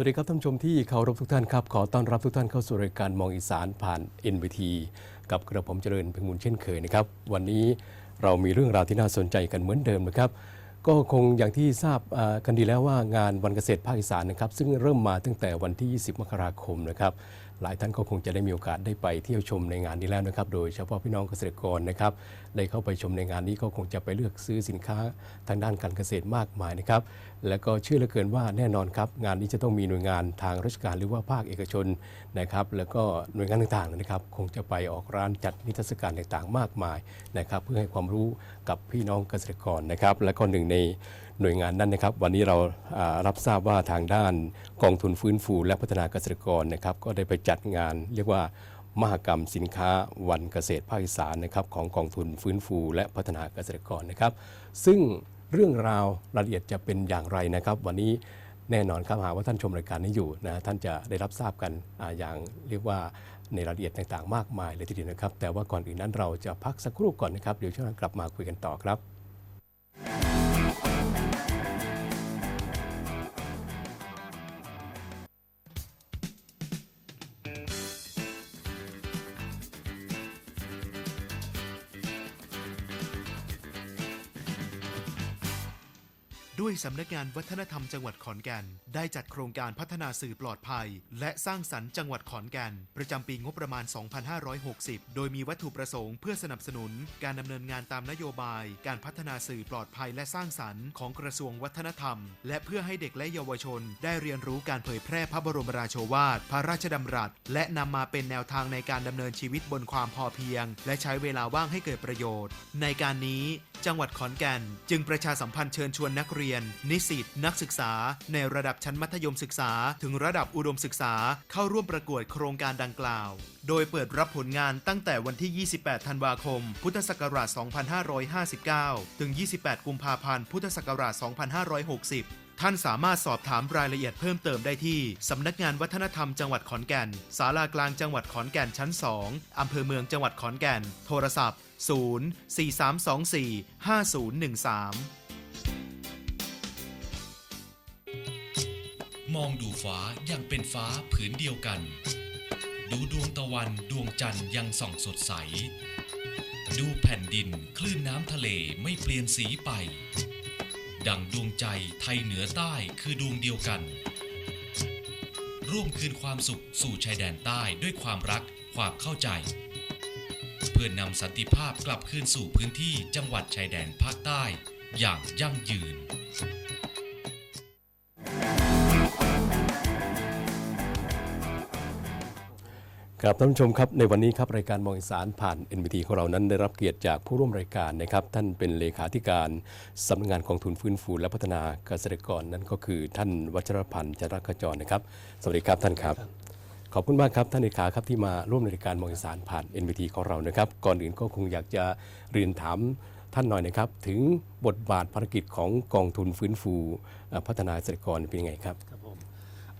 สวัสดีครับท่านผู้ชมที่เคารพทุกท่านครับ ขอต้อนรับทุกท่านเข้าสู่รายการมองอีสานผ่าน NVT กับกระผมเจริญพึงมูลเช่นเคยนะครับ วันนี้เรามีเรื่องราวที่น่าสนใจกันเหมือนเดิมนะครับ ก็คงอย่างที่ทราบกันดีแล้วว่างานวันเกษตรภาคอีสานนะครับ ซึ่งเริ่มมาตั้งแต่วันที่ 20 มกราคมนะครับ หลายท่านก็คงจะได้มีโอกาสได้ไปเที่ยวชมในงานนี้แล้วนะครับ โดยเฉพาะพี่น้องเกษตรกรนะครับได้เข้าไปชมในงานนี้ก็คงจะไปเลือกซื้อสินค้าทางด้านการเกษตรมากมายนะครับ และก็เชื่อเหลือเกินว่าแน่นอนครับ งานนี้จะต้องมีหน่วยงานทางราชการหรือว่าภาคเอกชนนะครับ แล้วก็หน่วยงานต่างๆนะครับ คงจะไปออกร้านจัดนิทรรศการต่างๆ มากมายนะครับ เพื่อให้ความรู้กับพี่น้องเกษตรกรนะครับ และก็หนึ่งใน หน่วยงานนั้นนะครับ วันนี้เรารับทราบว่าทางด้านกองทุนฟื้นฟูและพัฒนาเกษตรกรนะครับ ก็ได้ไปจัดงานเรียกว่ามหกรรมสินค้าวันเกษตรภาคอีสานนะครับของกองทุนฟื้นฟูและพัฒนาเกษตรกรนะครับ ซึ่งเรื่องราวรายละเอียดจะเป็นอย่างไรนะครับ วันนี้แน่นอนครับหากว่าท่านชมรายการนี้อยู่นะท่านจะได้รับทราบกันออย่างเรียกว่าในรายละเอียดต่างๆ มากมายเลยทีเดียวนะครับ แต่ว่าก่อนอื่นนั้นเราจะพักสักครู่ก่อนนะครับ เดี๋ยวช่วงหน้ากลับมาคุยกันต่อครับ ด้วยสำนักงานวัฒนธรรมจังหวัดขอนแก่น ได้จัดโครงการพัฒนาสื่อปลอดภัย และสร้างสรรค์จังหวัดขอนแก่น ประจำปีงบประมาณ 2560 โดยมีวัตถุประสงค์เพื่อสนับสนุน การดำเนินงานตามนโยบาย การพัฒนาสื่อปลอดภัยและสร้างสรรค์ของกระทรวงวัฒนธรรม และเพื่อให้เด็กและเยาวชน ได้เรียนรู้การเผยแพร่พระบรมราโชวาท พระราชดำรัส และนำมาเป็นแนวทางในการดำเนินชีวิตบนความพอเพียง และใช้เวลาว่างให้เกิดประโยชน์ ในการนี้ จังหวัดขอนแก่น จึงประชาสัมพันธ์เชิญชวนนักเรียนรียน นิสิตนักศึกษา ในระดับชั้นมัธยมศึกษา ถึงระดับอุดมศึกษาเข้าร่วมประกวดโครงการดังกล่าว โดยเปิดรับผลงานตั้งแต่วันที่ 28 ธันวาคม พุทธศักราช 2559 ถึง 28 กุมภาพันธ์ พุทธศักราช 2560ท่านสามารถสอบถามรายละเอียดเพิ่มเติมได้ที่ สำนักงานวัฒนธรรมจังหวัดขอนแก่น ศาลากลางจังหวัดขอนแก่นชั้น 2 อำเภอเมืองจังหวัดขอนแก่น โทรศัพท์ 0 4 3 2 4 5 0 1 3 มองดูฟ้ายังเป็นฟ้าผืนเดียวกัน ดูดวงตะวันดวงจันทร์ยังส่องสดใส ดูแผ่นดินคลื่นน้ำทะเลไม่เปลี่ยนสีไป ดังดวงใจไทยเหนือใต้คือดวงเดียวกัน ร่วมคืนความสุขสู่ชายแดนใต้ด้วยความรักความเข้าใจ เพื่อนำสันติภาพกลับคืนสู่พื้นที่จังหวัดชายแดนภาคใต้อย่างยั่งยืน ครับท่านผู้ชมครับในวันนี้ครับรายการมองอีสานผ่าน NBT ของเรานั้นได้รับเกียรติจากผู้ร่วมรายการนะครับ ท่านเป็นเลขาธิการสำนักงานกองทุนฟื้นฟูและพัฒนาเกษตรกรนั่นก็คือท่านวัชรพันธ์จรักขจรนะครับ สวัสดีครับท่านครับ ขอบคุณมากครับท่านเลขาครับที่มาร่วมในรายการมองอีสานผ่าน NBT ของเรานะครับ ก่อนอื่นก็คงอยากจะเรียนถามท่านหน่อยนะครับ ถึงบทบาทภารกิจของกองทุนฟื้นฟูพัฒนาเกษตรกรเป็นยังไงครับครับผม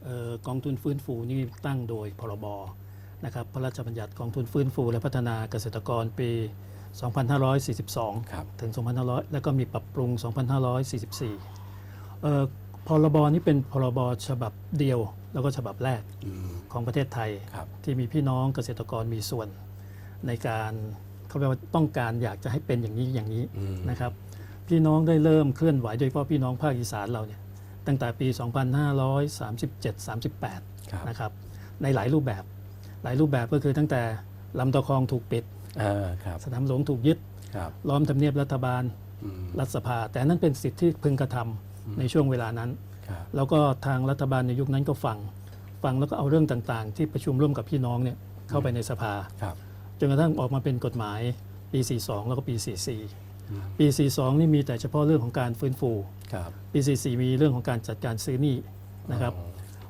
ออกองทุนฟื้นฟูนี่ตั้งโดยพรบ นะครับพระราชบัญญัติกองทุนฟื้นฟู และพัฒนาเกษตรกรปี 2542ครับถึง 2500 แล้วก็มีปรับปรุง 2544เอ่อพรบนี้เป็นพรบฉบับเดียว แล้วก็ฉบับแรกอืมของประเทศไทยครับที่มีพี่น้องเกษตรกรมีส่วน ในการเขาเรียกว่าต้องการอยากจะให้เป็นอย่างนี้อย่างนี้อืมนะครับพี่น้องได้เริ่มเคลื่อนไหวโดยเฉพาะพี่น้องภาคอีสานเราเนี่ยตั้งแต่ปี 2537-38ครับนะครับในหลายรูปแบบ หลายรูปแบบก็คือตั้งแต่ลำตะคองถูกปิดอ่าครับสนามหลวงถูกยึดครับล้อมทำเนียบรัฐบาลอืมรัฐสภา แต่นั่นเป็นสิทธิที่พึงกระทำในช่วงเวลานั้นครับแล้วก็ทางรัฐบาลในยุคนั้นก็ฟัง ฟังแล้วก็เอาเรื่องต่างๆ ที่ประชุมร่วมกับพี่น้องเนี่ยเข้าไปในสภาครับจนกระทั่งออกมาเป็นกฎหมายปี 42 แล้วก็ปีอืม44 ปี 42 นี่มีแต่เฉพาะเรื่องของการฟื้นฟูครับปี 44 มีเรื่องของการจัดการซื้อหนี้นะครับ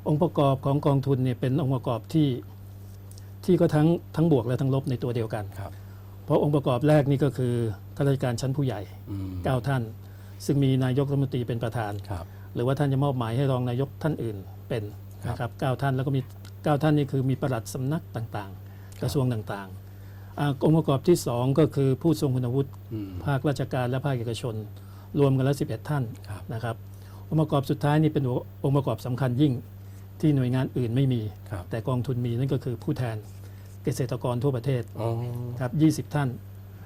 องค์ประกอบของกองทุนเนี่ยเป็นองค์ประกอบที่ ที่ก็ทั้งทั้งบวกและทั้งลบในตัวเดียวกันครับเพราะองค์ประกอบแรกนี่ก็คือข้าราชการชั้นผู้ใหญ่อืม9ท่าน ซึ่งมีนายกรัฐมนตรีเป็นประธานครับหรือว่าท่านจะมอบหมายให้รองนายกท่านอื่นเป็นครับนะครับ9ท่านแล้วก็มี 9 ท่านนี่คือมีประหลัดสำนักต่างๆ กระทรวงต่างๆอ่าองค์ประกอบที่ 2 ก็คือผู้ทรงคุณวุฒิอืมภาคราชการและภาคเอกชน รวมกันแล้ว11 ท่านครับนะครับองค์ประกอบสุดท้ายนี่เป็นองค์ประกอบสำคัญยิ่ง ที่หน่วยงานอื่นไม่มี ครับแต่กองทุนมีนั่นก็คือผู้แทนเกษตรกรทั่วประเทศอ๋อ ครับ20 ท่าน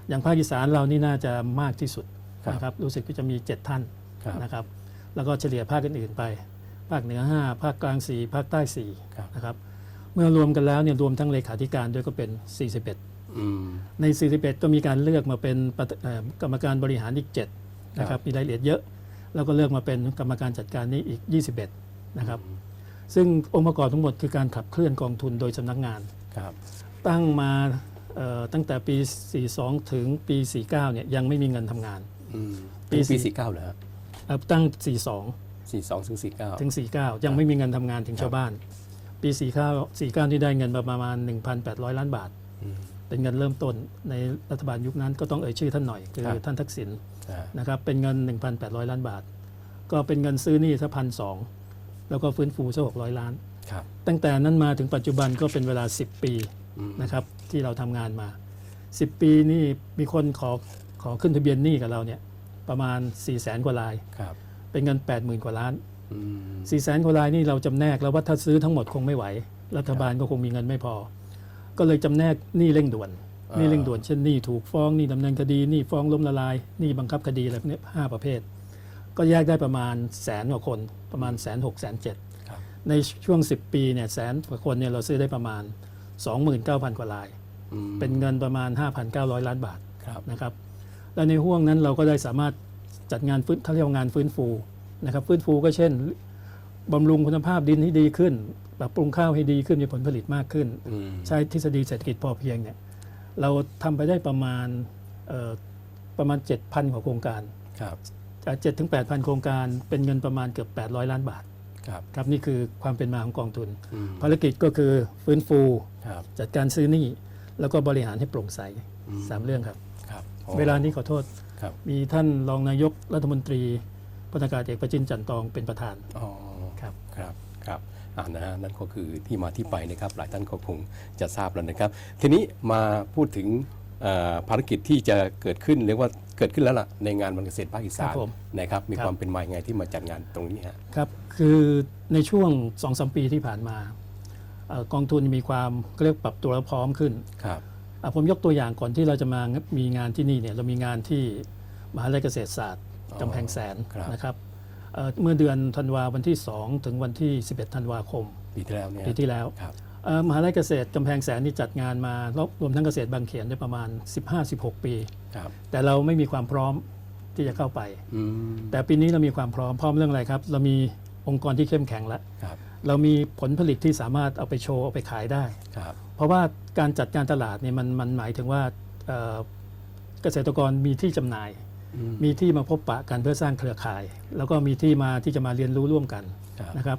อย่างภาคอีสานเรานี่น่าจะมากที่สุดครับ นะครับรู้สึกว่าจะมี 7 ท่านครับ นะครับ แล้วก็เฉลี่ยภาคอื่นๆไป ภาคเหนือ 5 ภาคกลาง 4 ภาคใต้ครับ 4นะครับเมื่อรวมกันแล้วเนี่ยรวมทั้งเลขาธิการด้วยก็เป็น 41 อืม ใน 41 ก็มีการเลือกมาเป็นประเอ่อกรรมการบริหารอีก7นะครับมีรายละเอียดเยอะ แล้วก็เลือกมาเป็นกรรมการจัดการนี้อีก 21นะครับ ซึ่งองค์ประกอบทั้งหมดคือการขับเคลื่อนกองทุนโดยสำนักงาน ครับ ตั้งมาเอ่อตั้งแต่ปี 42 ถึงปี 49 เนี่ยยังไม่มีเงินทำงาน อืมปีปีสี่สี่เก้าเหรอฮะเอ่อตั้ง 42 สี่สองถึงสี่เก้าถึง 49 ยังไม่มีเงินทำงานถึงชาวบ้าน ปี 49 49 ที่ได้เงินมาประมาณ 1,800 ล้านบาท เป็นเงินเริ่มต้นในรัฐบาลยุคนั้นก็ต้องเอ่ยชื่อท่านหน่อย คือครับท่านทักษิณอ่านะครับเป็นเงิน 1,800 ล้านบาท ก็เป็นเงินซื้อหนี้สักพันสอง แล้วก็ฟื้นฟูสัก600ล้าน ครับ ตั้งแต่นั้นมาถึงปัจจุบันก็เป็นเวลา 10 ปีอืม นะครับที่เราทำงานมา 10 ปีนี่มีคนขอขอขึ้นทะเบียนหนี้กับเราเนี่ยประมาณ 4 0 0แสนกว่าราย ครับเป็นเงิน 80,000 กว่าล้าน อืม 4 0 0แสนกว่ารายนี่เราจำแนกแล้วว่าถ้าซื้อทั้งหมดคงไม่ไหว รัฐบาลก็คงมีเงินไม่พอ ก็เลยจำแนกหนี้เร่งด่วนหนี้เร่งด่วนเช่นหนี้ถูกฟ้องหนี้ดำเนินคดีหนี้ฟ้องล้มละลายหนี้บังคับคดีอะไรพวกเนี้ยห้าประเภท ก็แยกได้ประมาณแสนกว่าคนประมาณแสนหกแสนเจ็ดครับในช่วง 10 ปีเนี่ยแสนกว่าคนเนี่ยเราซื้อได้ประมาณ 29,000 กว่ารายอืมเป็นเงินประมาณ 5,900 ล้านบาทครับนะครับและในห่วงนั้นเราก็ได้สามารถจัดงานฟื้นเขาเรียกว่างานฟื้นฟูนะครับฟื้นฟูก็เช่นบำรุงคุณภาพดินให้ดีขึ้น ปรับปรุงข้าวให้ดีขึ้นมีผลผลิตมากขึ้นอืมใช้ทฤษฎีเศรษฐกิจพอเพียงเนี่ยเราทำไปได้ประมาณเอ่อประมาณ 7,000กว่าโครงการ ครับเจ็ดถึงแปดพันโครงการเป็นเงินประมาณเกือบ 800 ล้านบาทครับครับนี่คือความเป็นมาของกองทุนอืมภารกิจก็คือฟื้นฟูครับจัดการซื้อหนี้ แล้วก็บริหารให้โปร่งใสอืมสามเรื่องครับครับ เวลานี้ขอโทษครับมีท่านรองนายกรัฐมนตรีพลอากาศเอกประจินจันทร์ทองเป็นประธานอ๋อครับครับครับอ่านะฮะนั่นก็คือที่มาที่ไปนะครับ หลายท่านก็คงจะทราบแล้วนะครับ ทีนี้มาพูดถึงเอ่อภารกิจที่จะเกิดขึ้นเรียกว่า เกิดขึ้นแล้วล่ะในงานวันเกษตรภาคอีสานครับผมนะครับ มีครับความเป็นมาอย่างไงที่มาจัดงานตรงนี้ฮะครับคือในช่วง2อสปีที่ผ่านมาเอ่อกองทุนมีความเรียกปรับตัวและพร้อมขึ้นครับอะผมยกตัวอย่างก่อนที่เราจะมามีงานที่นี่เนี่ยเรามีงานที่มหาวิทยาลัยเกษตรศาสตร์อ๋อกำแพงแสนครับนะครับเอ่อเมื่อเดือนธันวาวันที่ 2 ถึงวันที่ 11 ธันวาคม ปีที่แล้วเนี่ยปีที่แล้วครับเอ่อ มหาวิทยาลัยเกษตรกำแพงแสนนี่จัดงานมารวมทั้งเกษตรบางเขนได้ประมาณ 15-16 ปีครับแต่เราไม่มีความพร้อมที่จะเข้าไปอืมแต่ปีนี้เรามีความพร้อมพร้อมเรื่องอะไรครับ เรามีองค์กรที่เข้มแข็งแล้วครับเรามีผลผลิตที่สามารถเอาไปโชว์เอาไปขายได้ครับเพราะว่าการจัดการตลาดเนี่ยมันมันหมายถึงว่าเอ่อเกษตรกรมีที่จำหน่ายอืมมีที่มาพบปะกันเพื่อสร้างเครือข่าย แล้วก็มีที่มาที่จะมาเรียนรู้ร่วมกันครับนะครับ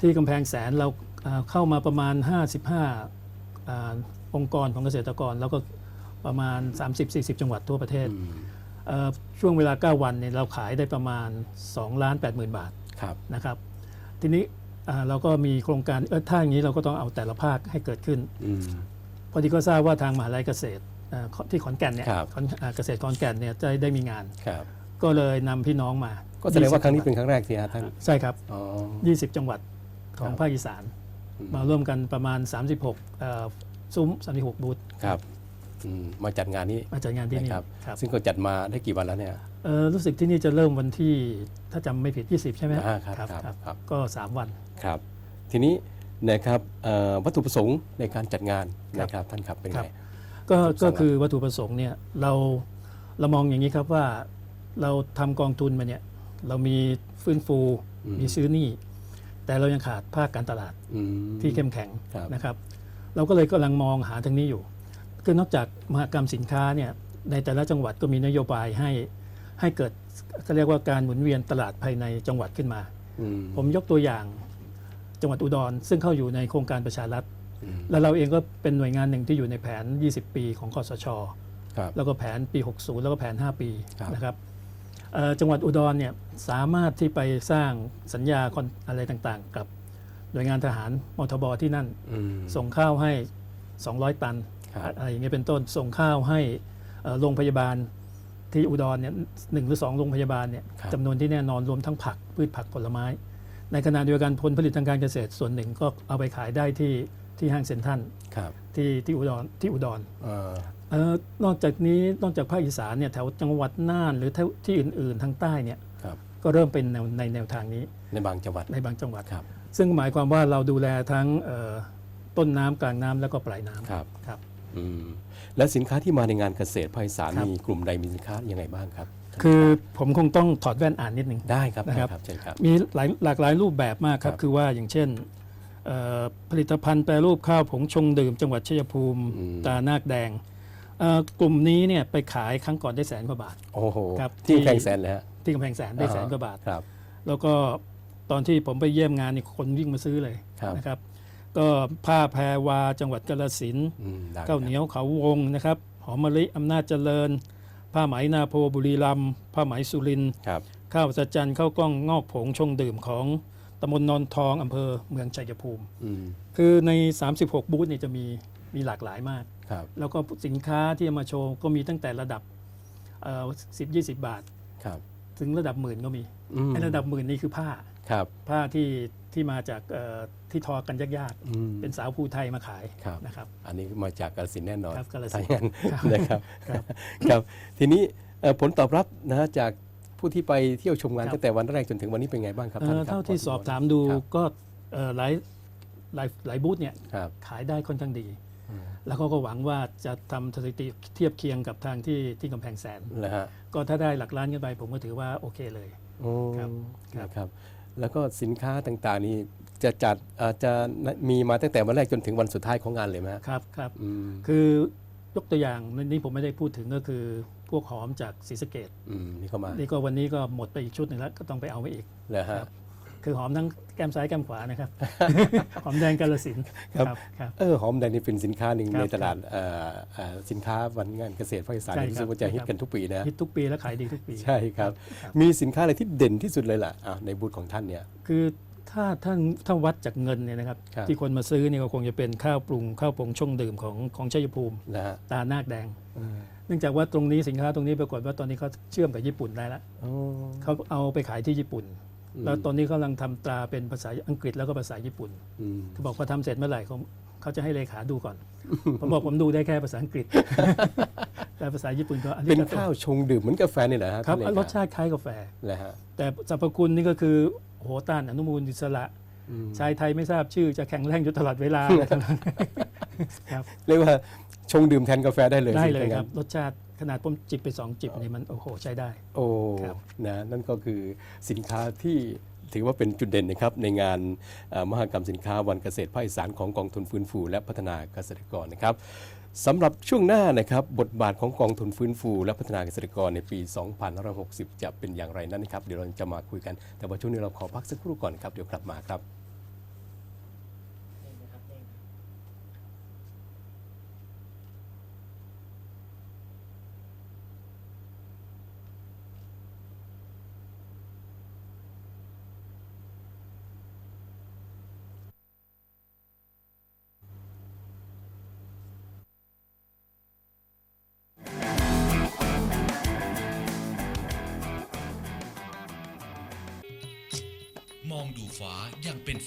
ที่กำแพงแสนเรา เอ่อเข้ามาประมาณ 55อ่าองค์กรของเกษตรกร แล้วก็ประมาณ 30-40 จังหวัดทั่วประเทศอืมเอ่อช่วงเวลา 9 วันเนี่ยเราขายได้ประมาณ2ล้าน8 0,000 บาทครับนะครับ ทีนี้อ่าเราก็มีโครงการเออถ้าอย่างนี้เราก็ต้องเอาแต่ละภาคให้เกิดขึ้นอืมพอดีก็ทราบว่าทางมหาลัยเกษตรเอ่อที่ขอนแก่นเนี่ยครับขอนอ่าเกษตรขอนแก่นเนี่ยจะได้มีงานครับก็เลยนำพี่น้องมา ก็แสดงว่าครั้งนี้เป็นครั้งแรกที่ฮะท่านใช่ครับอ๋อ20 จังหวัดของครับภาคอีสานอื มมาร่วมกันประมาณ 36เอ่อซุ้ม 36 บูธครับอืมมาจัดงานนี้มาจัดงานที่นี่นะครับ ครับซึ่งก็จัดมาได้กี่วันแล้วเนี่ย เอ่อรู้สึกที่นี่จะเริ่มวันที่ถ้าจำไม่ผิด 20 ใช่ไหมอ่าครับครับครับ ก็ 3 วัน ครับ ทีนี้นะครับเอ่อวัตถุประสงค์ในการจัดงานครับนะครับท่านครับเป็นครัไง บ ก็วัตถุประสงค์ก็คือวัตถุประสงค์เนี่ยเราเรามองอย่างนี้ครับว่าเราทำกองทุนมาเนี่ยเรามีฟื้นฟู อืม มีซื้อหนี้ แต่เรายังขาดภาคการตลาดอืมที่เข้มแข็งครับนะครับ เราก็เลยกำลังมองหาทางนี้อยู่คือนอกจากมหกรรมสินค้าเนี่ยในแต่ละจังหวัดก็มีนโยบายให้ให้เกิดเขาเรียกว่าการหมุนเวียนตลาดภายในจังหวัดขึ้นมาอืมผมยกตัวอย่างจังหวัดอุดร ซึ่งเข้าอยู่ในโครงการประชารัฐอืมและเราเองก็เป็นหน่วยงานหนึ่งที่อยู่ในแผน 20 ปีของคอสชครับแล้วก็แผนปี 60 แล้วก็แผน 5 ปีครับนะครับเอ่อ จังหวัดอุดรเนี่ยสามารถที่ไปสร้างสัญญาคอนอะไรต่างๆ กับหน่วยงานทหารมทบที่นั่นอืมส่งข้าวให้ 200 ตันครับอะไรอย่างเงี้ยเป็นต้นส่งข้าวให้เอ่อโรงพยาบาลที่อุดรเนี่ยหนึ่งหรือสองโรงพยาบาลเนี่ยครับจำนวนที่แน่นอนรวมทั้งผักพืชผักผลไม้ ในขณะเดียวกันผลผลิตทางการเกษตรส่วนหนึ่งก็เอาไปขายได้ที่ที่ห้างเซ็นทรัลครับที่ที่อุดรที่อุดรเอ่อเออ นอกจากนี้นอกจากภาคอีสานเนี่ยแถวจังหวัดน่านหรือแถวที่อื่น ๆ ทางใต้เนี่ยครับก็เริ่มเป็นแนวในแนวทางนี้ในบางจังหวัดในบางจังหวัดครับ ซึ่งหมายความว่าเราดูแลทั้งเอ่อต้นน้ำกลางน้ำแล้วก็ปลายน้ำครับครับอืมแล้วสินค้าที่มาในงานเกษตรภาคอีสานครับมีกลุ่มใดมีสินค้ายังไงบ้างครับ คือผมคงต้องถอดแว่นอ่านนิดหนึ่งได้ครับนะครับได้ครับเชิญครับมีหลายหลากหลายรูปแบบมากครับครับคือว่าอย่างเช่นเอ่อผลิตภัณฑ์แปรรูปข้าวผงชงดื่มจังหวัดชัยภูมิอืมตานาคแดง เอ่อกลุ่มนี้เนี่ยไปขายครั้งก่อนได้แสนกว่าบาท โอ้โหครับที่ที่แข่งแสนเลยฮะที่กำแพงแสนได้แสนกว่าบาท ครับ แล้วก็ตอนที่ผมไปเยี่ยมงานนี่คนวิ่งมาซื้อเลยครับ นะครับ ก็ผ้าแพรวาจังหวัดกาฬสินธุ์ อืมได้ข้าวเหนียวเขาวงนะครับหอมมะลิอำนาจเจริญ ผ้าไหมนาโพบุรีรัมย์ผ้าไหมสุรินทร์ครับ ข้าวสัจจันทร์ข้าวกล้องงอกผงชงดื่มของตำบลนอนทองอำเภอเมืองชัยภูมิ อืม คือใน 36 บูธเนี่ยจะมีมีหลากหลายมากครับ แล้วก็สินค้าที่เอามาโชว์ก็มีตั้งแต่ระดับสิบยี่สิบบาทครับถึงระดับหมื่นก็มีอืมไอ้ระดับหมื่นนี่คือผ้าครับผ้าที่ที่มาจากเอ่อที่ทอกันยากอืมๆเป็นสาวภูไทยมาขายครับนะครับ อันนี้มาจากกาฬสินธุ์แน่นอนครับกาฬสิถ้านธุ์อย่างนั้นครับนะครับครับครับทีนี้เอ่อผลตอบรับนะฮะจากผู้ที่ไปเที่ยวชมงานครับตั้งแต่วันแรกจนถึงวันนี้เป็นไงบ้างครับเอ่ท่านอครับเท่าที่ขสอบถามดูครับก็เอ่อหลายหลายหลายบูธเนี่ยครับขายได้ค่อนข้างดีอืม แล้วเขาก็หวังว่าจะทำสถิติเทียบเคียงกับทางที่ที่กำแพงแสนแล้วฮะก็ถ้าได้หลักล้านกันไปผมก็ถือว่าโอเคเลย โอ้ครับครับ นะครับ แล้วก็สินค้าต่างๆ นี้จะจัดเอ่อจะมีมาตั้งแต่วันแรกจนถึงวันสุดท้ายของงานเลยไหมฮะครับครับ อืมคือยกตัวอย่างนี่ผมไม่ได้พูดถึงก็คือพวกหอมจากศรีสะเกดอืมนี่เข้ามานี่ก็วันนี้ก็หมดไปอีกชุดหนึ่งแล้วก็ต้องไปเอามาอีกแล้วฮะครับ คือหอมทั้งแก้มซ้ายแก้มขวานะครับ หอมแดงกาลสินธุ์ครับครับเออหอมแดงนี่เป็นสินค้าหนึ่งครับในตลาดเอ่อเอ่อสินค้าวันงานเกษตรภาคอีสานใช่รู้สึกครับว่าจะฮิตใช่ครับกันทุกปีนะฮิตทุกปีและขายดีทุกปีใช่ครับครับมีสินค้าอะไรที่เด่นที่สุดเลยล่ะอะในบูธของท่านเนี่ยคือถ้าท่านถ้าวัดจากเงินเนี่ยนะครับครับที่คนมาซื้อเนี่ยก็คงจะเป็นข้าวปรุงข้าวผงชงดื่มของของชัยภูมินะฮะตานาคแดงอืมเนื่องจากว่าตรงนี้สินค้าตรงนี้ปรากฏว่าตอนนี้เขาเชื่อมกับญี่ปุ่นได้แล้วโอ้เขาเอาไปขายที่ญี่ปุ่นอืม แล้วตอนนี้เขากำลังทำตราเป็นภาษาอังกฤษแล้วก็ภาษาญี่ปุ่นอืมเขาบอกพอทำเสร็จเมื่อไหร่เขาเขาจะให้เลขาดูก่อน ผมบอกผมดูได้แค่ภาษาอังกฤษ แต่ภาษาญี่ปุ่นก็อันนี้เป็นข้าวชงดื่มเหมือนกาแฟนี่แหละฮะครับท่นเลขรสชาติคล้ายกาแฟแหละฮะแต่สรรพคุณนี่ก็คือโหต้านอนุมูลอิสระอืมชายไทยไม่ทราบชื่อจะแข็งแรงอยู่ตลอดเวลาครับเรียกว่าชงดื่มแทนกาแฟได้เลยได้สิเลยถ้าคงั้รับนรสชาติ ขนาดผมจิบไปสองจิบนี่มันโอ้โหใช้ได้ โอ้ครับ นะนั่นก็คือสินค้าที่ถือว่าเป็นจุดเด่นนะครับในงานเอ่อมหกรรมสินค้าวันเกษตรภาคอีสานของกองทุนฟื้นฟู และพัฒนาเกษตรกรนะครับสำหรับช่วงหน้านะครับบทบาทของกองทุนฟื้นฟู และพัฒนาเกษตรกรในปี 2560 จะเป็นอย่างไรนั้นนะครับเดี๋ยวเราจะมาคุยกันแต่ว่าช่วงนี้เราขอพักสักครู่ก่อนครับเดี๋ยวกลับมาครับ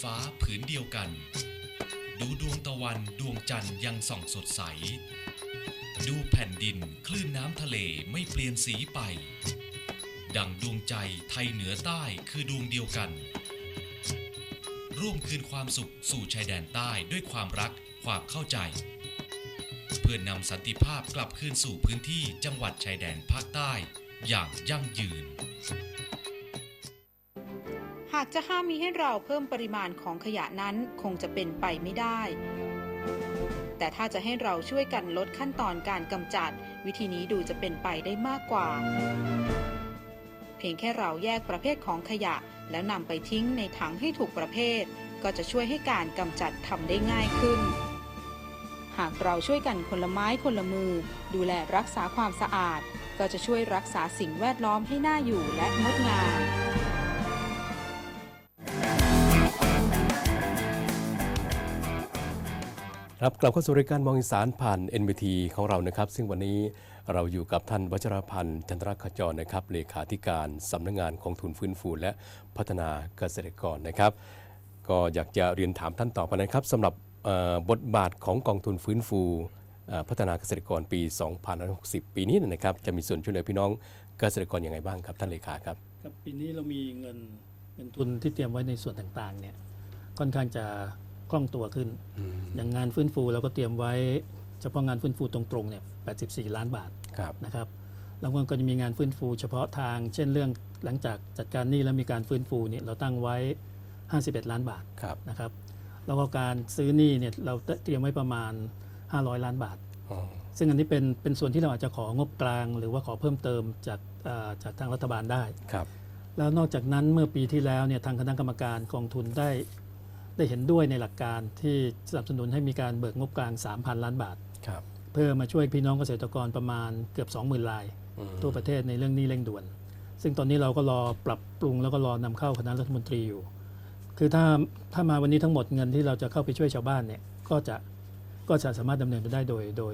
ฟ้าผืนเดียวกัน ดูดวงตะวันดวงจันทร์ยังส่องสดใส ดูแผ่นดินคลื่นน้ำทะเลไม่เปลี่ยนสีไป ดังดวงใจไทยเหนือใต้คือดวงเดียวกัน ร่วมคืนความสุขสู่ชายแดนใต้ด้วยความรักความเข้าใจ เพื่อนนำสันติภาพกลับคืนสู่พื้นที่จังหวัดชายแดนภาคใต้อย่างยั่งยืน หากจะห้ามมิให้เราเพิ่มปริมาณของขยะนั้นคงจะเป็นไปไม่ได้ แต่ถ้าจะให้เราช่วยกันลดขั้นตอนการกำจัด วิธีนี้ดูจะเป็นไปได้มากกว่า เพียงแค่เราแยกประเภทของขยะ แล้วนำไปทิ้งในถังให้ถูกประเภท ก็จะช่วยให้การกำจัดทำได้ง่ายขึ้น หากเราช่วยกันคนละไม้คนละมือ ดูแลรักษาความสะอาด ก็จะช่วยรักษาสิ่งแวดล้อมให้น่าอยู่และงดงาม ครับกลับเข้าสู่รายการมองอีสานผ่าน NBT ของเรานะครับ ซึ่งวันนี้เราอยู่กับท่านวัชรพันธ์จันทรขจรนะครับเลขาธิการสำนักงานกองทุนฟื้นฟูและพัฒนาเกษตรกรนะครับ ก็อยากจะเรียนถามท่านต่อไปนะครับสำหรับบทบาทของกองทุนฟื้นฟูพัฒนาเกษตรกรปี2560 ปีนี้นะครับ จะมีส่วนช่วยเหลือพี่น้องเกษตรกรอย่างไรบ้างครับท่านเลขาครับครับปีนี้เรามีเงินเงินทุนที่เตรียมไว้ในส่วนต่างๆเนี่ยค่อนข้างจะ คล่องตัวขึ้น อย่างงานฟื้นฟูเราก็เตรียมไว้ เฉพาะงานฟื้นฟูตรงๆเนี่ย84 ล้านบาทครับนะครับแล้วก็จะมีงานฟื้นฟูเฉพาะทาง เช่นเรื่องหลังจากจัดการหนี้แล้วมีการฟื้นฟูเนี่ยเราตั้งไว้ 51 ล้านบาทครับนะครับแล้วก็การซื้อหนี้เนี่ยเราเตรียมไว้ประมาณ 500 ล้านบาทอ๋อซึ่งอันนี้เป็นเป็นส่วนที่เราอาจจะของบกลาง หรือว่าขอเพิ่มเติมจากเอ่อจากทางรัฐบาลได้ครับแล้วนอกจากนั้นเมื่อปีที่แล้วเนี่ยทางคณะกรรมการกองทุนได้ ได้เห็นด้วยในหลักการที่สนับสนุนให้มีการเบิกงบกลาง 3,000 ล้านบาท ครับเพื่อมาช่วยพี่น้องเกษตรกรประมาณเกือบ 20,000รายอืมทั่วประเทศในเรื่องหนี้เร่งด่วน ซึ่งตอนนี้เราก็รอปรับปรุงแล้วก็รอนำเข้าคณะรัฐมนตรีอยู่ คือถ้าถ้ามาวันนี้ทั้งหมดเงินที่เราจะเข้าไปช่วยชาวบ้านเนี่ยก็จะก็จะสามารถดำเนินไปได้โดยโดย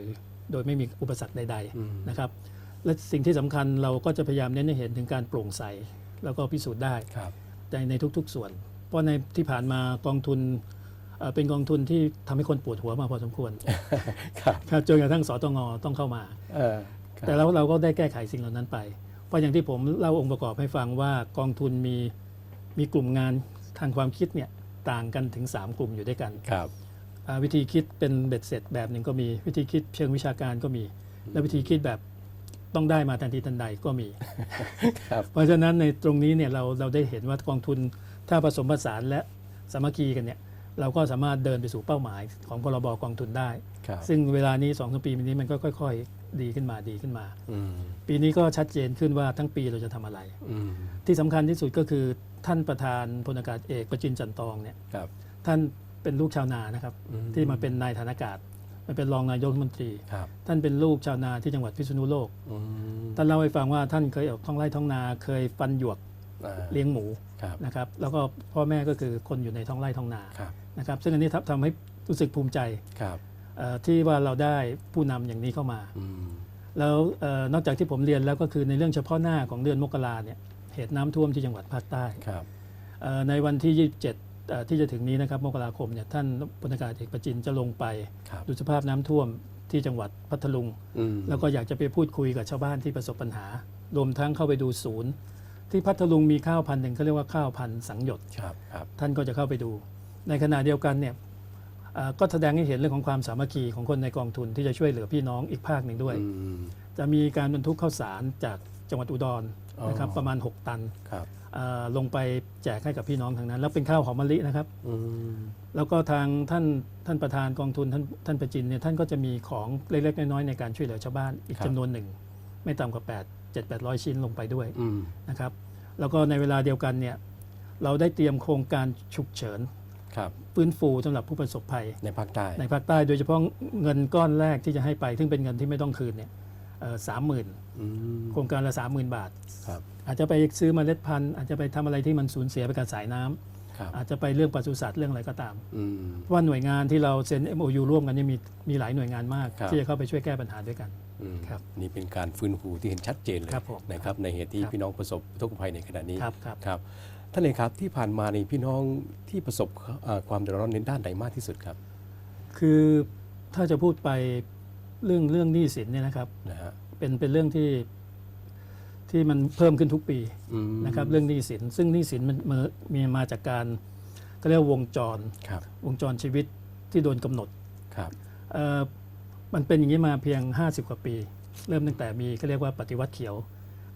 โดยไม่มีอุปสรรคใดอืม ๆนะครับและสิ่งที่สำคัญเราก็จะพยายามเน้นให้เห็นถึงการโปร่งใสแล้วก็พิสูจน์ได้ ครับ ในในทุกๆส่วน เพราะในที่ผ่านมากองทุนเอ่อเป็นกองทุนที่ทำให้คนปวดหัวมาพอสมควรครับครับจนกระทั่งสตงต้องเข้ามาเออครับแต่แล้วเราก็ได้แก้ไขสิ่งเหล่านั้นไป เพราะอย่างที่ผมเล่าองค์ประกอบให้ฟังว่ากองทุนมีมีกลุ่มงานทางความคิดเนี่ยต่างกันถึง 3 กลุ่มอยู่ด้วยกันครับอ่าวิธีคิดเป็นเบ็ดเสร็จแบบหนึ่งก็มี วิธีคิดเชิงวิชาการก็มี และวิธีคิดแบบต้องได้มาทันทีทันใดก็มีครับเพราะฉะนั้นในตรงนี้เนี่ยเราเราได้เห็นว่ากองทุน ถ้าผสมผสานและสามัคคีกันเนี่ยเราก็สามารถเดินไปสู่เป้าหมายของพรบกองทุนได้ครับซึ่งเวลานี้2องสามปีนี้มันก็ค่อย ๆ ดีขึ้นมาดีขึ้นมาอืมปีนี้ก็ชัดเจนขึ้นว่าทั้งปีเราจะทำอะไรอืมที่สำคัญที่สุดก็คือท่านประธานพลอากาศเอกประจินจันทองเนี่ยครับท่านเป็นลูกชาวนานะครับอืมที่มาเป็นนายฐานอากาศมาเป็นรองนายกรัฐมนตรีครับท่านเป็นลูกชาวนาที่จังหวัดพิษณุโลกอืมท่านเล่าให้ฟังว่าท่านเคยออกท้องไร่ท้องนาเคยฟันหยวกอ่าเลี้ยงหมูครับ นะครับแล้วก็พ่อแม่ก็คือคนอยู่ในท้องไร่ท้องนาครับนะครับซึ่งอันนี้ทำทำให้รู้สึกภูมิใจครับเอ่อที่ว่าเราได้ผู้นำอย่างนี้เข้ามาอืมแล้วเอ่อนอกจากที่ผมเรียนแล้วก็คือในเรื่องเฉพาะหน้าของเดือนมกราเนี่ยเหตุน้ำท่วมที่จังหวัดภาคใต้ครับเอ่อในวันที่ 27เอ่อที่จะถึงนี้นะครับมกราคมเนี่ยท่านพลอากาศเอกประจินจะลงไปครับดูสภาพน้ำท่วมที่จังหวัดพัทลุงอืมแล้วก็อยากจะไปพูดคุยกับชาวบ้านที่ประสบปัญหารวมทั้งเข้าไปดูศูนย์ ที่พัทลุงมีข้าวพันธุ์หนึ่งเขาเรียกว่าข้าวพันธุ์สังหยดครับครับท่านก็จะเข้าไปดู ในขณะเดียวกันเนี่ยเอ่อก็แสดงให้เห็นเรื่องของความสามัคคีของคนในกองทุนที่จะช่วยเหลือพี่น้องอีกภาคหนึ่งด้วยอืมจะมีการบรรทุกข้าวสารจากจังหวัดอุดรนะครับอ๋อประมาณ 6 ตันครับเอ่อลงไปแจกให้กับพี่น้องทางนั้น แล้วเป็นข้าวหอมมะลินะครับอืมแล้วก็ทางท่านท่านประธานกองทุนท่านท่านประจินเนี่ยท่านก็จะมีของเล็กๆน้อยๆในการช่วยเหลือชาวบ้านอีกจำนวนหนึ่ง ไม่ต่ำกว่า 8 7 8 0 0 ชิ้นลงไปด้วยอืมนะครับแล้วก็ในเวลาเดียวกันเนี่ยเราได้เตรียมโครงการฉุกเฉินครับฟื้นฟูสำหรับผู้ประสบภัยในภาคใต้ในภาคใต้โดยเฉพาะเงินก้อนแรกที่จะให้ไป ซึ่งเป็นเงินที่ไม่ต้องคืนเนี่ยสามหมื่นอืมโครงการละสามหมื่นบาทครับอาจจะไปซื้อเมล็ดพันธุ์อาจจะไปทำอะไรที่มันสูญเสียไปกับสายน้ำครับอาจจะไปเรื่องปศุสัตว์เรื่องอะไรก็ตามอืมเพราะว่าหน่วยงานที่เราเซ็น MOU ร่วมกันเนี่ยมีมีหลายหน่วยงานมากครับที่จะเข้าไปช่วยแก้ปัญหาด้วยกันอืม ครับนี่เป็นการฟื้นฟูที่เห็นชัดเจนเลยครับผมนะครับในเหตุที่ครับพี่น้องประสบทุกภัยในขณะนี้ครับครับครับท่านเลยครับที่ผ่านมาในพี่น้องที่ประสบเอ่อความเดือดร้อนในด้านไหนมากที่สุดครับ คือถ้าจะพูดไปเรื่องเรื่องหนี้สินเนี่ยนะครับนะฮะเป็นเป็นเรื่องที่ที่มันเพิ่มขึ้นทุกปีอืมนะครับเรื่องหนี้สิน ซึ่งหนี้สินมันมันมีมาจากการก็เรียกว่าวงจรครับวงจรชีวิตที่โดนกำหนดครับเอ่อ มันเป็นอย่างนี้มาเพียง 50 กว่าปี เริ่มตั้งแต่มีก็เรียกว่าปฏิวัติเขียว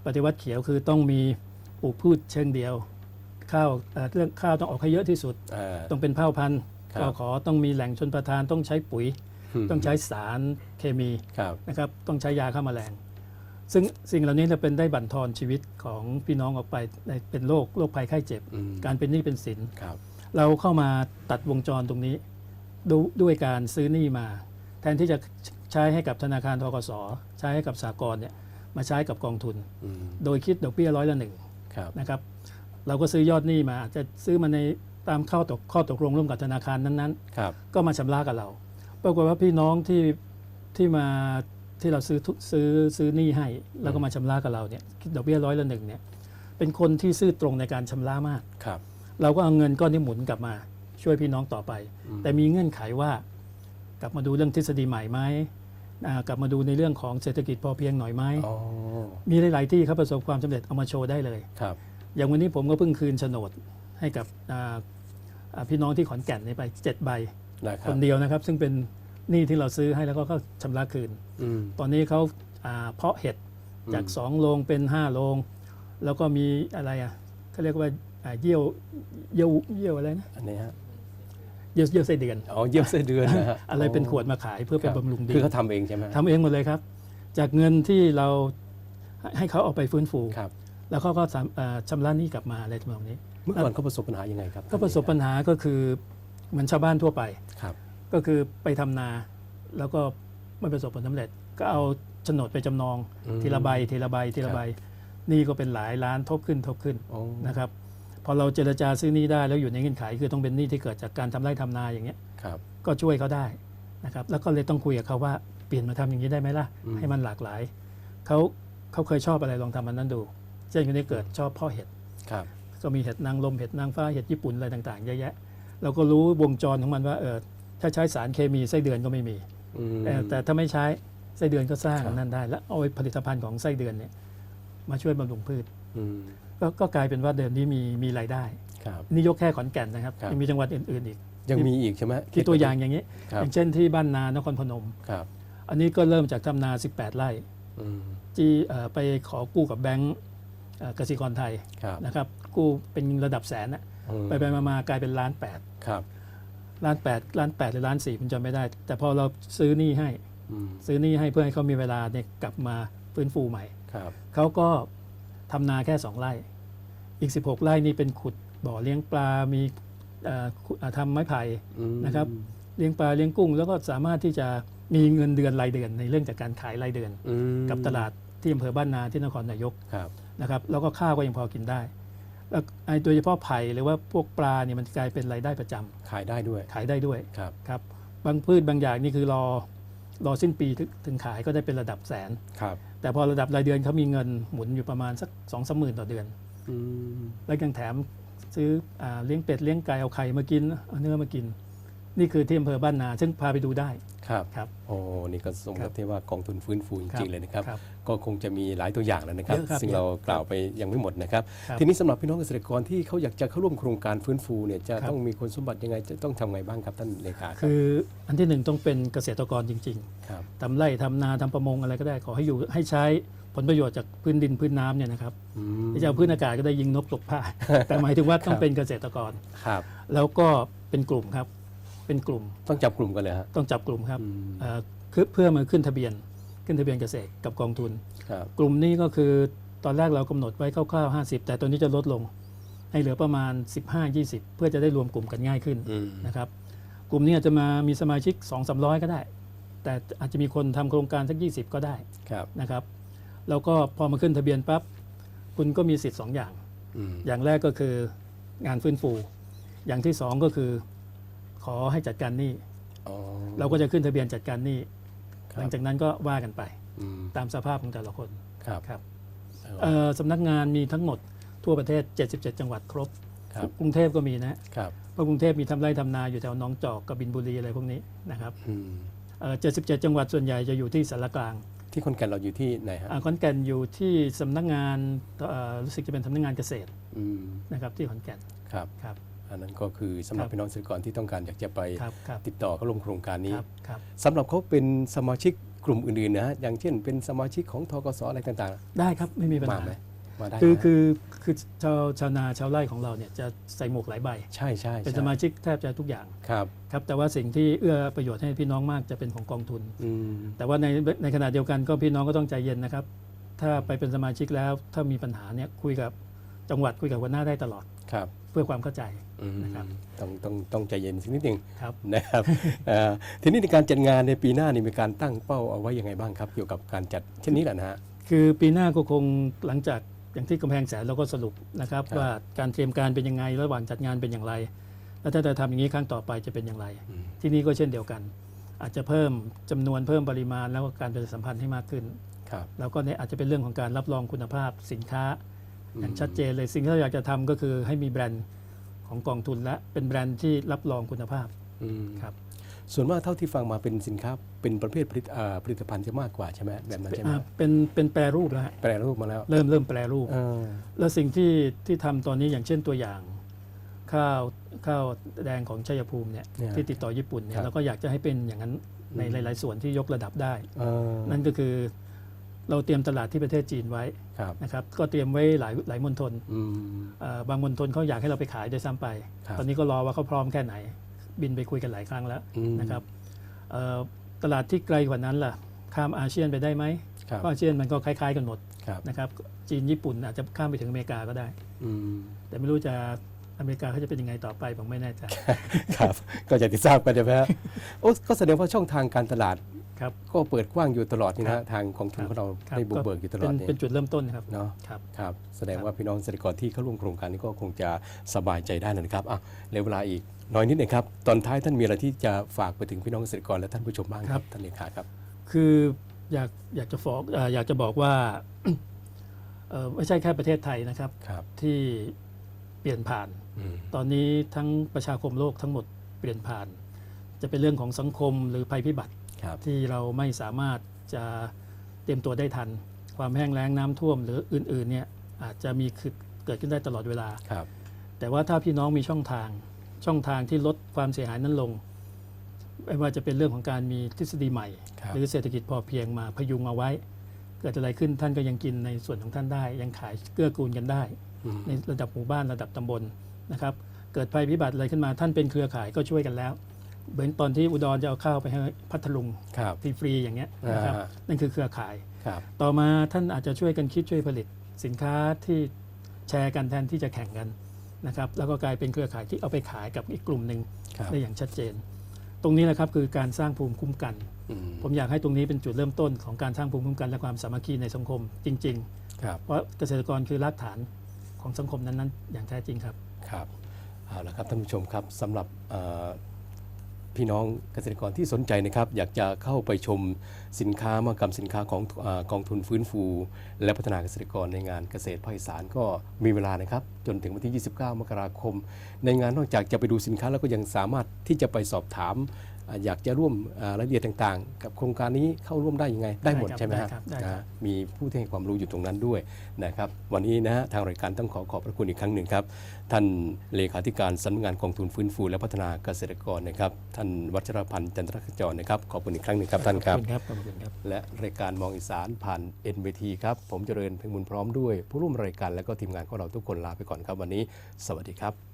ปฏิวัติเขียวคือต้องมีปลูกพืชเชิงเดียว ข้าวเอ่อเรื่องข้าวต้องออกให้เยอะที่สุดเอ่อต้องเป็นเผ่าพันธุ์ครับก็ขอต้องมีแหล่งชนประทานต้องใช้ปุ๋ย ต้องใช้สารเคมีครับนะครับต้องใช้ยาฆ่าแมลง ซึ่งสิ่งเหล่านี้จะเป็นได้บั่นทอนชีวิตของพี่น้องออกไปในเป็นโรคโรคภัยไข้เจ็บอืมการเป็นหนี้เป็นสินครับเราเข้ามาตัดวงจรตรงนี้ดูด้วยการซื้อหนี้มา แทนที่จะใช้ให้กับธนาคารทกสใช้ให้กับสากลเนี่ยมาใช้กับกองทุนอืมโดยคิดดอกเบี้ยร้อยละหนึ่งครับนะครับ เราก็ซื้อยอดหนี้มาอาจจะซื้อมาในตามข้อตกข้อตกลงร่วมกับธนาคารนั้นๆครับก็มาชำระกับเรา ปรากฏว่าพี่น้องที่ที่มาที่เราซื้อทุซื้อซื้อหนี้ให้ แล้วก็มาชำระกับเราเนี่ยคิดดอกเบี้ยร้อยละหนึ่งเนี่ยเป็นคนที่ซื่อตรงในการชำระมากครับ เราก็เอาเงินก้อนนี้หมุนกลับมา ช่วยพี่น้องต่อไปอืมแต่มีเงื่อนไขว่า กลับมาดูเรื่องทฤษฎีใหม่ไหมอ่ากลับมาดูในเรื่องของเศรษฐกิจพอเพียงหน่อยไหมอ๋อมีหลาย ๆ ที่เขาประสบความสำเร็จเอามาโชว์ได้เลยครับ อย่างวันนี้ผมก็เพิ่งคืนโฉนดให้กับอ่าอ่าพี่น้องที่ขอนแก่นเนี่ยไปเจ็ดใบนะคครับนเดียวนะครับ ซึ่งเป็นหนี้ที่เราซื้อให้แล้วก็เขาชำระคืนอืมตอนนี้เขาอ่าเพาะเห็ดจากอืมสองโรงเป็นห้าโรงแล้วก็มีอะไรอะเขาเรียกว่าอ่าเยี่ยวเยี่ยวเยี่ยวอะไรนะอันนี้ฮะ เยี่ยวเยี่ยวไส้เดือน อ๋อเยี่ยมไส้เดือนนะฮะอะไรเป็นขวดมาขายเพื่อเป็นครับบำรุงดิคืนอเขาทำเองใช่ไหมทำเองหมดเลยครับ จากเงินที่เราให้ให้เขาเอาไปฟื้นฟูครับแล้วเขาก็สามอ่าชำระหนี้กลับมาอะไรทำนองนี้ เมื่อก่อนเขาประสบปัญหายังไงครับ ก็ประสบปัญหาก็คือเหมือนชาวบ้านทั่วไปครับ ก็คือไปทำนา แล้วก็ไม่ประสบผลสำเร็จ ก็เอาโฉนดไปจำนองอืมทีละใบทีละใบทีละใบหนี่ก็เป็นหลายล้านทบขึ้นทบขึ้นโอ้นะครับ พอเราเจรจาซื้อหนี้ได้แล้วอยู่ในเงื่อนไขคือต้องเป็นหนี้ที่เกิดจากการทำไร่ทำนาอย่างเงี้ยครับก็ช่วยเขาได้นะครับแล้วก็เลยต้องคุยกับเขาว่าเปลี่ยนมาทำอย่างนี้ได้ไหมล่ะอืมให้มันหลากหลายเขาเขาเคยชอบอะไรลองทำมันนั้นดูเช่นคนนี้เกิดชอบเพ่อเห็ดครับก็มีเห็ดนางลมเห็ดนางฟ้าเห็ดญี่ปุ่นอะไรต่างๆเยอะแยะเราก็รู้วงจรของมันว่าเออถ้าใช้สารเคมีไส้เดือนก็ไม่มีอืมเออแต่ถ้าไม่ใช้ไส้เดือนก็สร้างครับนั่นได้ แล้วเอาไอ้ผลิตภัณฑ์ของไส้เดือนเนี่ยมาช่วยบำรุงพืชอืม ก็ก็กลายเป็นว่าเดิมนี้มีมีรายได้ ครับนี่ยกแค่ขอนแก่นนะครับครับ ยังมีจังหวัดอื่นๆอีก ยังมีอีกใช่ไหม ที่ตัวอย่างอย่างนี้ ครับ อย่างเช่นที่บ้านนานครพนม ครับอันนี้ก็เริ่มจากทำนา 18 ไร่อืมที่เอ่อไปขอกู้กับแบงก์เอ่อกสิกรไทยครับนะครับกู้เป็นระดับแสนนะอืมไปไปๆมาๆกลายเป็นล้านแปดครับล้านแปดล้านแปดหรือล้านสี่ผมจำไม่ได้ แต่พอเราซื้อหนี้ให้อืมซื้อหนี้ให้เพื่อให้เขามีเวลาเนี่ยกลับมาฟื้นฟูใหม่ ครับ เขาก็ทำนาแค่2ไร่ อีก 16 ไร่นี่เป็นขุดบ่อเลี้ยงปลา มีเอ่อขุดอ่าทำไม้ไผ่อืมนะครับ เลี้ยงปลาเลี้ยงกุ้ง แล้วก็สามารถที่จะมีเงินเดือนรายเดือนในเรื่องจากการขายรายเดือนอืมกับตลาดที่อำเภอบ้านนาที่นครนายกครับนะครับแล้วก็ข้าวก็ยังพอกินได้แล้วไอ้โดยเฉพาะไผ่หรือว่าพวกปลาเนี่ยมันกลายเป็นรายได้ประจำขายได้ด้วยขายได้ด้วยครับครับบางพืชบางอย่างนี่คือรอรอสิ้นปีถึงถึงขายก็ได้เป็นระดับแสนครับแต่พอระดับรายเดือนเขามีเงินหมุนอยู่ประมาณสักสองสามหมื่นต่อเดือนอืม แล้วยังแถมซื้ออาเลี้ยงเป็ดเลี้ยงไก่เอาไข่มากินเอาเนื้อมากิน นี่คือที่อำเภอบ้านนา ซึ่งพาไปดูได้ครับครับโอ้นี่ก็สมครักับบที่ว่ากองทุนฟื้นฟูจครัริบงๆเลยนะครับครับ ก็คงจะมีหลายตัวอย่างแล้วนะครับเยอะครับซึ่งเยอะเรากล่าวไปยังไม่หมดนะครับครับทีนี้สำหรับพี่น้องเกษตรกรที่เขาอยากจะเข้าร่วมโครงการฟื้นฟูเนี่ยจะครับต้องมีคุณสมบัติยังไงจะต้องทำไงบ้างครับท่านเลขารับคืออันที่หนึ่งต้องเป็นเกษตรกรจริงครับๆทำไร่ทำนาทำประมงอะไรก็ได้ขอให้อยู่ให้ใช้ ผลประโยชน์จากพื้นดินพื้นน้ำเนี่ยนะครับอืมที่จะเอาพื้นอากาศก็ได้ยิงนกตกผ้า แต่หมายถึงว่าต้องครับเป็นเกษตรกรครับ แล้วก็เป็นกลุ่มครับ เป็นกลุ่มต้องจับกลุ่มกันเลยฮะต้องจับกลุ่มครับอืมเอ่อคือเพื่อมาขึ้นทะเบียนขึ้นทะเบียนเกษตรกับกองทุนครับกลุ่มนี้ก็คือตอนแรกเรากำหนดไว้คร่าวๆ50 แต่ตัวนี้จะลดลง ให้เหลือประมาณ 15-20 เพื่อจะได้รวมกลุ่มกันง่ายขึ้นอืมนะครับกลุ่มนี้อาจจะมามีสมาชิก 2-300 ก็ได้ แต่อาจจะมีคนทำโครงการสัก 20 ก็ได้ครับนะครับ แล้วก็พอมาขึ้นทะเบียนปั๊บคุณก็มีสิทธิ์ 2 อย่างอืมอย่างแรกก็คืองานฟื้นฟู อย่างที่ 2 ก็คือ ขอให้จัดการหนี้อ๋อเราก็จะขึ้นทะเบียนจัดการหนี้คหรัลับงจากนั้นก็ว่ากันไปอืมตามสภาพของแต่ละคนครับครับเอ่อเอ่อสำนักงานมีทั้งหมดทั่วประเทศ 77 จังหวัดครบครับกรุงเทพก็มีนะครับเพราะกรุงเทพมีทำไร่ทำนาอยู่แถวหนองจอกกบินบุรีอะไรพวกนี้นะครับอืมเอ่อ77จังหวัดส่วนใหญ่จะอยู่ที่สารกลาง ที่คนแก่นเราอยู่ที่ไหนฮะอ่าขอนแก่นอยู่ที่สำนักงานเอ่อรู้สึกจะเป็นสำนักงานเกษตรอืมนะครับที่ขอนแก่นครับ ครับ อันนั้นก็คือสำหรับครับ พี่น้องเกษตรกรที่ต้องการอยากจะไปครับครับติดต่อเข้าร่วมโครงการนี้ครับครับสำหรับเขาเป็นสมาชิกกลุ่มอื่นๆนะฮะอย่างเช่นเป็นสมาชิกของทกสอะไรต่างได้ครับไม่มีๆปัญมาหาไหม มาได้คือนะคือคือชาวชาวนาชาวไร่ของเราเนี่ยจะใส่หมวกหลายใบ ใช่ใช่เป็นใช่สมาชิกแทบจะทุกอย่างครับครับแต่ว่าสิ่งที่เอื้อประโยชน์ให้พี่น้องมากจะเป็นของกองทุนอืมแต่ว่าในในขณะเดียวกันก็พี่น้องก็ต้องใจเย็นนะครับ ถ้าไปเป็นสมาชิกแล้วถ้ามีปัญหาเนี่ยคุยกับจังหวัดคุยกับหัวหน้าได้ตลอดครับเพื่อความเข้าใจอืมนะครับต้องต้องต้องใจเย็นสักนิดหนึ่งครับนะครับเอ่อทีนี้ในการจัดงานในปีหน้านี่มีการตั้งเป้าเอาไว้ยังไงบ้างครับ เกี่ยวกับการจัดเช่นนี้แหละนะฮะคือปีหน้าก็คงหลังจาก อย่างที่กำแพงแสนเราก็สรุปนะครับครับ ว่าการเตรียมการเป็นยังไงระหว่างจัดงานเป็นอย่างไร แล้วถ้าจะทำอย่างนี้ครั้งต่อไปจะเป็นอย่างไรอืมที่นี่ก็เช่นเดียวกัน อาจจะเพิ่มจำนวนเพิ่มปริมาณแล้วก็การประชาสัมพันธ์ให้มากขึ้น ครับ แล้วก็เนี่ยอาจจะเป็นเรื่องของการรับรองคุณภาพสินค้า อย่างชัดเจนเลยสิ่งที่เราอยากจะทำก็คือให้มีแบรนด์ของกองทุนและเป็นแบรนด์ที่รับรองคุณภาพ อืมครับ ส่วนมากเท่าที่ฟังมาเป็นสินค้าเป็นประเภทผลิตอ่าผลิตภัณฑ์จะมากกว่าใช่ไหมแบบนั้นใช่ไหมอ่าเป็นเป็นแปรรูปแล้วฮะแปรรูปมาแล้ว เริ่มเริ่มแปรรูปเออแล้วสิ่งที่ที่ทำตอนนี้อย่างเช่นตัวอย่าง ข้าวข้าวแดงของชัยภูมิเนี่ยเนี่ยที่ติดต่อญี่ปุ่นเนี่ครัยบเราก็อยากจะให้เป็นอย่างนั้นในหลาย ๆ ส่วนที่ยกระดับได้เออนั่นก็คือเราเตรียมตลาดที่ประเทศจีนไว้ครับนะครับก็เตรียมไว้หลายหลายมณฑลอืมเอ่อบางมณฑลเขาอยากให้เราไปขายด้วยซ้ำไปครับตอนนี้ก็รอว่าเขาพร้อมแค่ไหน บินไปคุยกันหลายครั้งแล้วอืมนะครับเอ่อตลาดที่ไกลกว่านั้นล่ะข้ามอาเซียนไปได้ไหมครับเพราะอาเซียนมันก็คล้ายๆกันหมดครับนะครับจีนญี่ปุ่นอาจจะข้ามไปถึงอเมริกาก็ได้อืมแต่ไม่รู้จะอเมริกาเขาจะเป็นยังไงต่อไปผมไม่แน่ใจครับ ก็จะติดทราบกันใช่ไหมฮะโอ้ก็แสดงว่าช่องทางการตลาด ครับก็เปิดกว้างอยู่ตลอดนี่ครันะบทางของทุนของเราครับได้บุกเบิกอยู่ตลอดเป็นนี่เป็นจุดเริ่มต้นครับ เนาะครับ ครับแสดงครับว่าพี่น้องเกษตรกรที่เข้าร่วมโครงการนี้ก็คงจะสบายใจได้นะครับอะเหลือเวลาอีกน้อยนิดหนึงครับตอนท้ายท่านมีอะไรที่จะฝากไปถึงพี่น้องเกษตรกรและท่านผู้ชมบ้างครับท่านเลขาครับ คืออยากอยากจะฟอกเอ่ออยากจะบอกว่า เอ่อไม่ใช่แค่ประเทศไทยนะครับ ครับที่เปลี่ยนผ่าน อืมตอนนี้ทั้งประชาคมโลกทั้งหมดเปลี่ยนผ่าน จะเป็นเรื่องของสังคมหรือภัยพิบัติครับ ที่เราไม่สามารถจะเตรียมตัวได้ทัน ความแห้งแล้งน้ำท่วมหรืออื่นๆเนี่ยอาจจะมีคือเกิดขึ้นได้ตลอดเวลาครับ แต่ว่าถ้าพี่น้องมีช่องทาง ช่องทางที่ลดความเสียหายนั้นลง ไม่ว่าจะเป็นเรื่องของการมีทฤษฎีใหม่ครับหรือเศรษฐกิจพอเพียงมาพยุงเอาไว้ เกิดอะไรขึ้นท่านก็ยังกินในส่วนของท่านได้ ยังขายเกื้อกูลกันได้อืมในระดับหมู่บ้านระดับตำบลนะครับ เกิดภัยพิบัติอะไรขึ้นมาท่านเป็นเครือข่ายก็ช่วยกันแล้ว เหมือนตอนที่อุดรจะเอาข้าวไปให้พัทลุงครับ ฟรีๆอย่างเงี้ยนะครับอ่า นั่นคือเครือข่าย ครับ ต่อมาท่านอาจจะช่วยกันคิดช่วยผลิต สินค้าที่แชร์กันแทนที่จะแข่งกันนะครับแล้วก็กลายเป็นเครือข่ายที่เอาไปขายกับอีกกลุ่มหนึ่งครับ ได้อย่างชัดเจน ตรงนี้แหละครับคือการสร้างภูมิคุ้มกัน อืมผมอยากให้ตรงนี้เป็นจุดเริ่มต้นของการสร้างภูมิคุ้มกันและความสามัคคีในสังคมจริง ครับ ๆ เพราะเกษตรกรคือรากฐานของสังคมนั้นๆ อย่างแท้จริงครับ ครับเอาละครับท่านผู้ชมครับสำหรับเอ่อ พี่น้องเกษตรกรที่สนใจนะครับ อยากจะเข้าไปชมสินค้ามากรรมสินค้าของอกองทุนฟื้นฟู และพัฒนาเกษตรกรในงานเกษตรภาคอีสานก็มีเวลานะครับ จนถึงวันที่ 29 มกราคม ในงานนอกจากจะไปดูสินค้าแล้วก็ยังสามารถที่จะไปสอบถาม อ่าอยากจะร่วมอ่ารายละเอียดต่างๆ กับโครงการนี้เข้าร่วมได้ยังไง ได้หมดได้ครับใช่ไหมฮะได้ครับได้ครับนะมีผู้ที่ให้ความรู้อยู่ตรงนั้นด้วยนะครับ วันนี้นะฮะทางรายการต้องขอขอบพระคุณอีกครั้งหนึ่งครับ ท่านเลขาธิการสำนักงานกองทุนฟื้นฟู และพัฒนาเกษตรกรนะครับ ท่านวัชรพันธ์จันทรขจรนะครับ ขอบคุณอีกครั้งหนึ่งครับท่านครับ ขอบคุณครับขอบคุณครับและรายการมองอีสานผ่าน NBT ครับ ผมเจริญเพ่งบุญพร้อมด้วยผู้ร่วมรายการและก็ทีมงานของเราทุกคนลาไปก่อนครับวันนี้ สวัสดีครับ